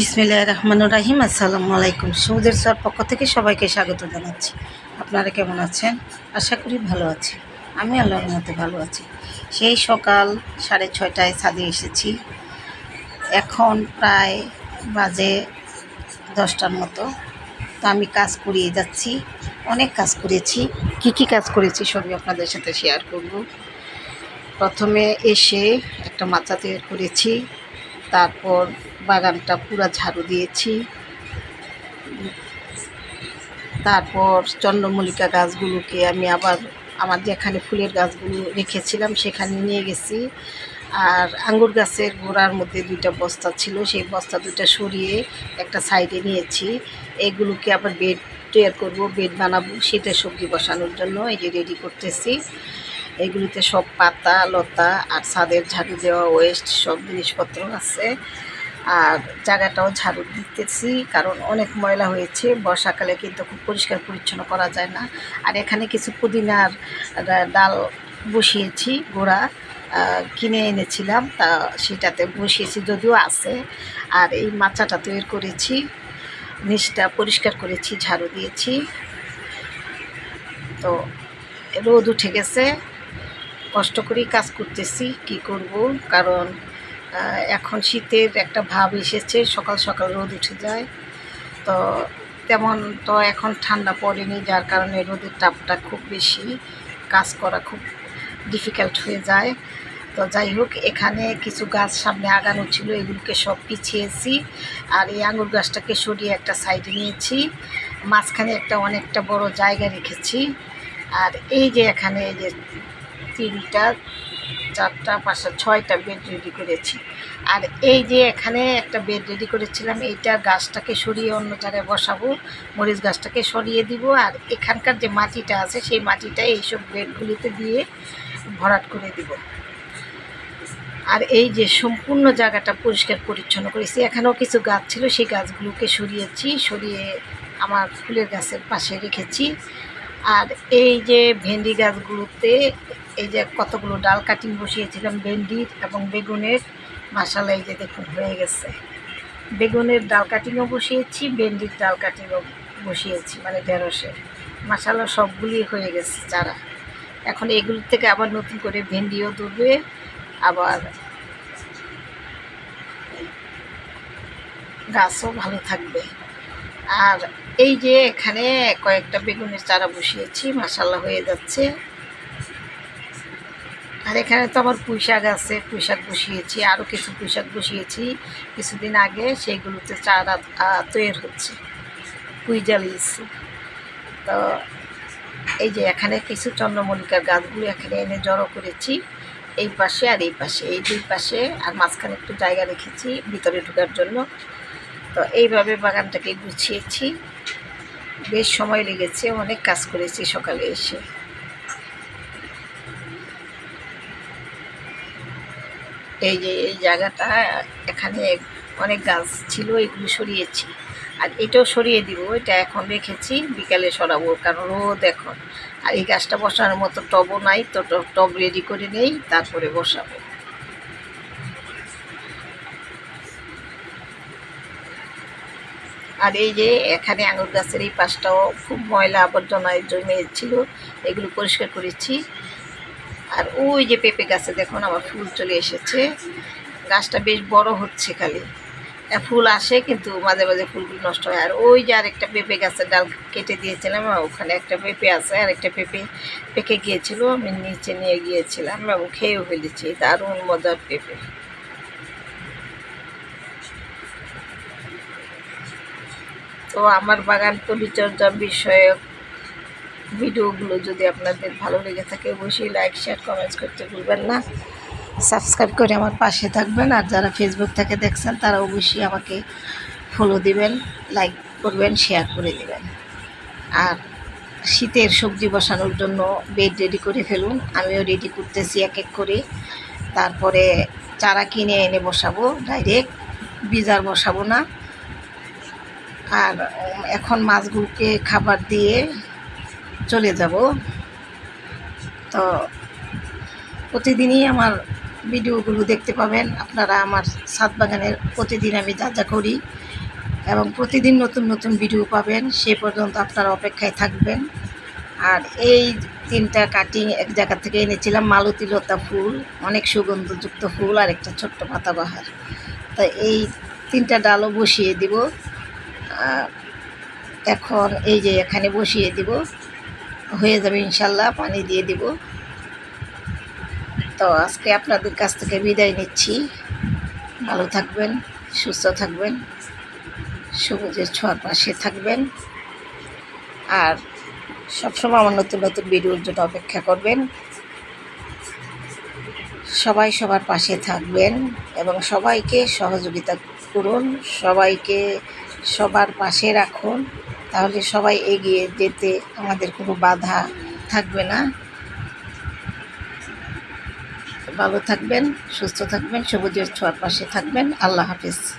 বিসমিল্লাহ রহমান রাহিম, আসসালামু আলাইকুম। সমুদ্রের স্যার পক্ষ থেকে সবাইকে স্বাগত জানাচ্ছি। আপনারা কেমন আছেন? আশা করি ভালো আছি আমি আল্লাহর মধ্যে ভালো আছি। সেই সকাল সাড়ে ছয়টায় ছাদে এসেছি। এখন প্রায় বাজে দশটার মতো। তো আমি কাজ করিয়ে যাচ্ছি। অনেক কাজ করেছি। কি কি কাজ করেছি সবই আপনাদের সাথে শেয়ার করব। প্রথমে এসে একটা মাচা তৈরি করেছি। তারপর বাগানটা পুরা ঝাড়ু দিয়েছি। তারপর চন্দ্রমল্লিকা গাছগুলোকে আমি আবার আমার যেখানে ফুলের গাছগুলো রেখেছিলাম সেখানে নিয়ে গেছি। আর আঙ্গুর গাছের গোড়ার মধ্যে দুইটা বস্তা ছিল, সেই বস্তা দুইটা সরিয়ে একটা সাইডে নিয়েছি। এগুলোকে আবার বেড তৈরি করব, বেড বানাবো শীতে সবজি বসানোর জন্য এই যে রেডি করতেছি। এগুলিতে সব পাতা, লতা আর ছাদের ঝাড়ু দেওয়া ওয়েস্ট সব জিনিসপত্র আছে। আর জায়গাটাও ঝাড়ু দিতেছি, কারণ অনেক ময়লা হয়েছে। বর্ষাকালে কিন্তু খুব পরিষ্কার পরিচ্ছন্ন করা যায় না। আর এখানে কিছু পুদিনার ডাল বসিয়েছি, গোড়া কিনে এনেছিলাম, তা সেটাতে বসিয়েছি, যদিও আছে। আর এই মাচাটা তৈরি করেছি, নিচটা পরিষ্কার করেছি, ঝাড়ু দিয়েছি। তো রোদ উঠে গেছে, কষ্ট করেই কাজ করতেছি, কি করব? কারণ এখন শীতের একটা ভাব এসেছে, সকাল সকাল রোদ উঠে যায়। তো তেমন তো এখন ঠান্ডা পড়েনি, যার কারণে রোদের তাপটা খুব বেশি, কাজ করা খুব ডিফিকাল্ট হয়ে যায়। তো যাই হোক, এখানে কিছু গাছ সামনে আগানো ছিল, এগুলোকে সব পিছিয়েছি। আর এই আঙুর গাছটাকে সরিয়ে একটা সাইডে নিয়েছি। মাঝখানে একটা অনেকটা বড় জায়গা রেখেছি। আর এই যে এখানে এই যে তিনটা চারটা, পাঁচটা, ছয়টা বেড রেডি করেছি। আর এই যে এখানে একটা বেড রেডি করেছিলাম, এইটা গাছটাকে সরিয়ে অন্য জায়গায় বসাবো, মরিচ গাছটাকে সরিয়ে দিব। আর এখানকার যে মাটিটা আছে, সেই মাটিটা এইসব বেডগুলিতে দিয়ে ভরাট করে দিব। আর এই যে সম্পূর্ণ জায়গাটা পরিষ্কার পরিচ্ছন্ন করেছি। এখানেও কিছু গাছ ছিল, সেই গাছগুলোকে সরিয়েছি, সরিয়ে আমার ফুলের গাছের পাশে রেখেছি। আর এই যে ভেন্ডি গাছগুলোতে এই যে কতগুলো ডাল কাটিং বসিয়েছিলাম, ভেন্ডির এবং বেগুনের মাসালা এই যে দেখুন, হয়ে গেছে। বেগুনের ডাল কাটিংও বসিয়েছি, ভেন্ডির ডাল কাটিংও বসিয়েছি মানে ঢেঁড়সের। মাসালা সবগুলি হয়ে গেছে চারা। এখন এগুলোর থেকে আবার নতুন করে ভেন্ডিও ধরবে, আবার গাছও ভালো থাকবে। আর এই যে এখানে কয়েকটা বেগুনের চারা বসিয়েছি মাসাল্লাহ হয়ে যাচ্ছে। আর এখানে তো আমার পুঁই শাক আছে, পুঁই শাক বসিয়েছি আরও কিছু পুঁই শাক বসিয়েছি। কিছুদিন আগে সেইগুলোতে চারা তৈরি হচ্ছে, পুঁই জ্বালিয়েছি তো এই যে এখানে কিছু চন্দ্রমল্লিকার গাছগুলো এখানে এনে জড়ো করেছি, এই পাশে আর এই পাশে। এই দুই পাশে আর মাঝখানে একটু জায়গা রেখেছি ভিতরে ঢোকার জন্য। তো এইভাবে বাগানটাকে গুছিয়েছি। বেশ সময় লেগেছে, অনেক কাজ করেছি সকালে এসে। এই যে, এই জায়গাটা, এখানে অনেক গাছ ছিল, এগুলো সরিয়েছি। আর এটাও সরিয়ে দিব, এটা এখন রেখেছি, বিকালে সরাবো, কারণ রোদ এখন। আর এই গাছটা বসানোর মতো টবও নাই, তো টব রেডি করে নেই, তারপরে বসাবো। আর এই যে এখানে আঙুর গাছের এই পাশটাও খুব ময়লা আবর্জনায় জমিয়েছিল এগুলো পরিষ্কার করেছি। আর ওই যে পেঁপে গাছে দেখুন আমার ফুল চলে এসেছে। গাছটা বেশ বড় হচ্ছে খালি। ফুল আসে কিন্তু মাঝে মাঝে ফুলগুলো নষ্ট হয়। আর ওই যে আরেকটা পেঁপে গাছের ডাল কেটে দিয়েছিলাম ওখানে একটা পেঁপে আছে আর একটা পেঁপে পেকে গিয়েছিল, আমি নিচে নিয়ে গিয়েছিলাম এবং খেয়েও ফেলেছি। দারুণ মজার পেঁপে। তো আমার বাগান পরিচর্যা বিষয়ক ভিডিওগুলো যদি আপনাদের ভালো লেগে থাকে, অবশ্যই লাইক শেয়ার কমেন্টস করতে ভুলবেন না। সাবস্ক্রাইব করে আমার পাশে থাকবেন। আর যারা ফেসবুক থেকে দেখছেন, তারা অবশ্যই আমাকে ফলো দিবেন লাইক করবেন শেয়ার করে দিবেন। আর শীতের সবজি বসানোর জন্য বেড রেডি করে ফেলুন। আমিও রেডি করতেছি এক এক করে। তারপরে চারা কিনে এনে বসাবো। ডাইরেক্ট বীজার বসাবো না। আর এখন মাছগুলোকে খাবার দিয়ে চলে যাব। তো প্রতিদিনই আমার ভিডিওগুলো দেখতে পাবেন। আপনারা আমার ছাদ বাগানের প্রতিদিন আমি যা যা করি এবং প্রতিদিন নতুন নতুন ভিডিও পাবেন, সে পর্যন্ত আপনারা অপেক্ষায় থাকবেন। আর এই তিনটা কাটিং এক জায়গা থেকে এনেছিলাম, মালতী লতা ফুল, অনেক সুগন্ধযুক্ত ফুল আর একটা ছোট্ট পাতাবাহার তা এই তিনটা ডালও বসিয়ে দিব। এখন এই যে এখানে বসিয়ে দিব, হয়ে যাবে ইনশাল্লাহ, পানি দিয়ে দিব। তো আজকে আপনাদের কাছ থেকে বিদায় নিচ্ছি। ভালো থাকবেন, সুস্থ থাকবেন, সবুজের ছোঁয়ার পাশে থাকবেন। আর সবসময় আমার নতুন নতুন ভিডিওর জন্য অপেক্ষা করবেন। সবাই সবার পাশে থাকবেন এবং সবাইকে সহযোগিতা করুন, সবাইকে সবার পাশে রাখুন। তাহলে সবাই এগিয়ে যেতে আমাদের কোনো বাধা থাকবে না। ভালো থাকবেন, সুস্থ থাকবেন, সবুজের ছোঁয়ার পাশে থাকবেন। আল্লাহ হাফিজ।